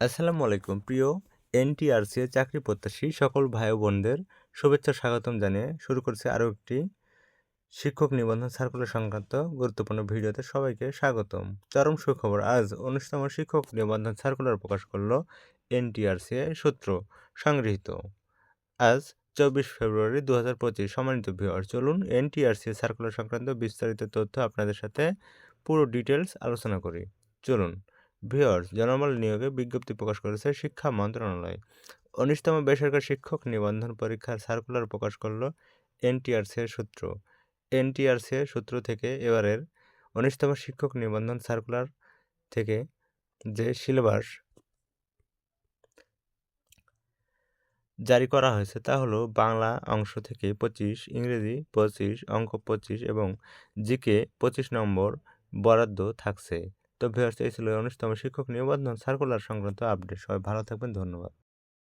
আসসালামু আলাইকুম। প্রিয় এনটিআরসি চাকরি প্রত্যাশী সকল ভাই বোনদের শুভেচ্ছা, স্বাগতম জানিয়ে শুরু করছি আরও একটি শিক্ষক নিবন্ধন সার্কুলার সংক্রান্ত গুরুত্বপূর্ণ ভিডিওতে সবাইকে স্বাগতম। চরম সুখবর, আজ উনিশতম শিক্ষক নিবন্ধন সার্কুলার প্রকাশ করল এনটিআরসি সূত্র সংগৃহীত। আজ চব্বিশ ফেব্রুয়ারি দু হাজার পঁচিশ, সম্মানিত ভিওয়ার চলুন এনটিআরসি সার্কুলার সংক্রান্ত বিস্তারিত তথ্য আপনাদের সাথে পুরো ডিটেলস আলোচনা করি। চলুন ভিওর্স জনবল নিয়োগে বিজ্ঞপ্তি প্রকাশ করেছে শিক্ষা মন্ত্রণালয়। উনিশতম বেসরকারি শিক্ষক নিবন্ধন পরীক্ষার সার্কুলার প্রকাশ করল এনটিআরসি এর সূত্র। এনটিআরসি এর সূত্র থেকে এবারের উনিশতম শিক্ষক নিবন্ধন সার্কুলার থেকে যে সিলেবাস জারি করা হয়েছে তা হলো বাংলা অংশ থেকে পঁচিশ, ইংরেজি পঁচিশ, অঙ্ক পঁচিশ এবং জিকে পঁচিশ নম্বর বরাদ্দ থাকছে। তো ভিউয়ার্স এই ছিল উনিশতম শিক্ষক নিবন্ধন সার্কুলার সংক্রান্ত আপডেট। সবাই ভালো থাকবেন ধন্যবাদ।